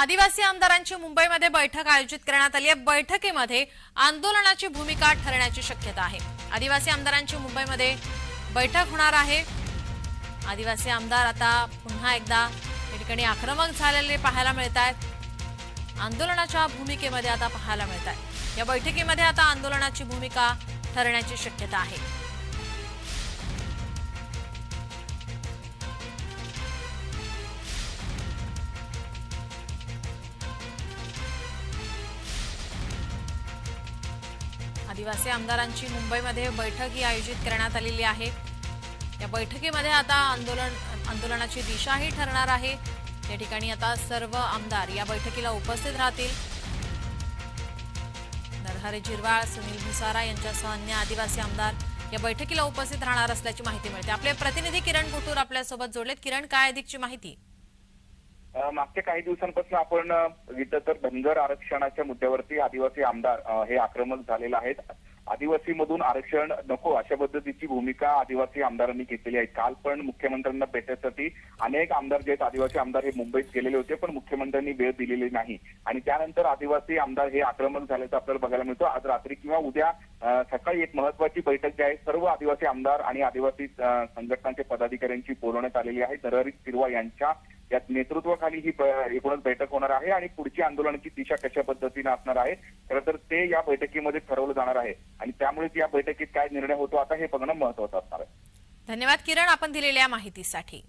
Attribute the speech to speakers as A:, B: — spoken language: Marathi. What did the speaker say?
A: आदिवासी आमदारांची मुंबईमध्ये बैठक आयोजित करण्यात आली आहे. बैठकीमध्ये आंदोलनाची भूमिका ठरण्याची शक्यता आहे. आदिवासी आमदारांची मुंबईमध्ये बैठक होणार आहे. आदिवासी आमदार आता पुन्हा एकदा या ठिकाणी आक्रमक झालेले पाहायला मिळत आहेत. आंदोलनाच्या भूमिकेमध्ये आता पाहायला मिळत आहे. या बैठकीमध्ये आता आंदोलनाची भूमिका ठरण्याची शक्यता आहे. आदिवासी आमदारांची मुंबईमध्ये बैठक ही आयोजित करण्यात आलेली आहे. या बैठकीमध्ये आता आंदोलन आंदोलनाची दिशाही ठरणार आहे. या ठिकाणी आता सर्व आमदार या बैठकीला उपस्थित राहतील. नरहरी जिरवाळ सुनील भुसारा यांच्यासह अन्य आदिवासी आमदार या बैठकीला उपस्थित राहणार असल्याची माहिती मिळते. आपले प्रतिनिधी किरण कुटूर आपल्यासोबत जोडलेत. किरण काय अधिकची माहिती?
B: मागच्या काही दिवसांपासून आपण बघितलं तर धनगर आरक्षणाच्या मुद्द्यावरती आदिवासी आमदार हे आक्रमक झालेले आहेत. आदिवासी मधून आरक्षण नको अशा पद्धतीची भूमिका आदिवासी आमदारांनी घेतलेली आहे. काल पण मुख्यमंत्र्यांना भेटण्यासाठी अनेक आमदार जे आहेत आदिवासी आमदार हे मुंबईत गेलेले होते पण मुख्यमंत्र्यांनी वेळ दिलेली नाही. आणि त्यानंतर आदिवासी आमदार हे आक्रमक झाल्याचं आपल्याला बघायला मिळतो. आज रात्री किंवा उद्या सकाळी एक महत्वाची बैठक जी आहे सर्व आदिवासी आमदार आणि आदिवासी संघटनांच्या पदाधिकाऱ्यांची बोलवण्यात आलेली आहे. नरहरी सिरवा यांच्या यात नेतृत्वाखाली ही एकूणच बैठक होणार आहे आणि पुढची आंदोलनाची दिशा कशा पद्धतीने असणार आहे खरं तर ते या बैठकीमध्ये ठरवलं जाणार आहे. आणि त्यामुळेच या बैठकीत काय निर्णय होतो आता हे बघणं महत्वाचं असणार आहे.
A: धन्यवाद किरण आपण दिलेल्या माहितीसाठी.